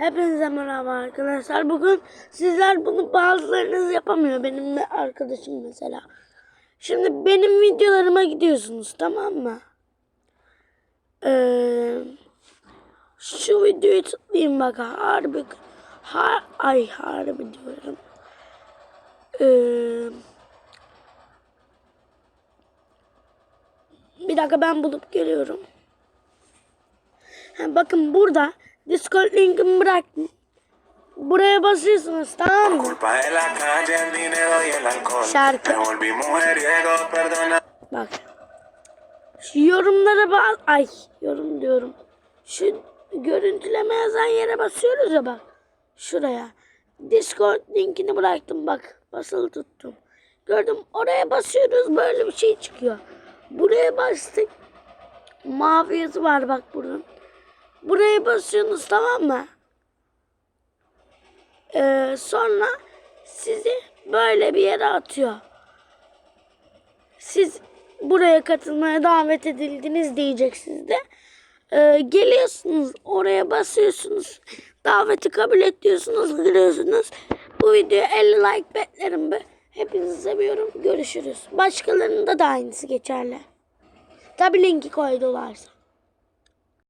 Hepinize merhaba arkadaşlar. Bugün sizler bunu bazılarınız yapamıyor. Benim de arkadaşım mesela. Şimdi benim videolarıma gidiyorsunuz tamam mı? Ee, şu videoyu tıklayayım bak harbi. Ha, ay harbi diyorum. Ee, bir dakika ben bulup geliyorum. Ha, bakın burada Discord linkimi bıraktım. Buraya basıyorsunuz tamam mı? Şarkı. Bak. Şu yorumlara bas. Ay yorum diyorum. Şu görüntüleme yazan yere basıyoruz ya bak. Şuraya. Discord linkini bıraktım bak. Basılı tuttum. Gördüm oraya basıyoruz böyle bir şey çıkıyor. Buraya bastık. Mavi yazı var bak bunun. Buraya basıyorsunuz tamam mı? Ee, sonra sizi böyle bir yere atıyor. Siz buraya katılmaya davet edildiniz diyecek sizde. Ee, geliyorsunuz oraya basıyorsunuz. Daveti kabul ediyorsunuz giriyorsunuz. Bu videoya 50 like beklerim be. Hepinizi seviyorum. Görüşürüz. Başkalarında da aynısı geçerli. Tabi linki koydularsa.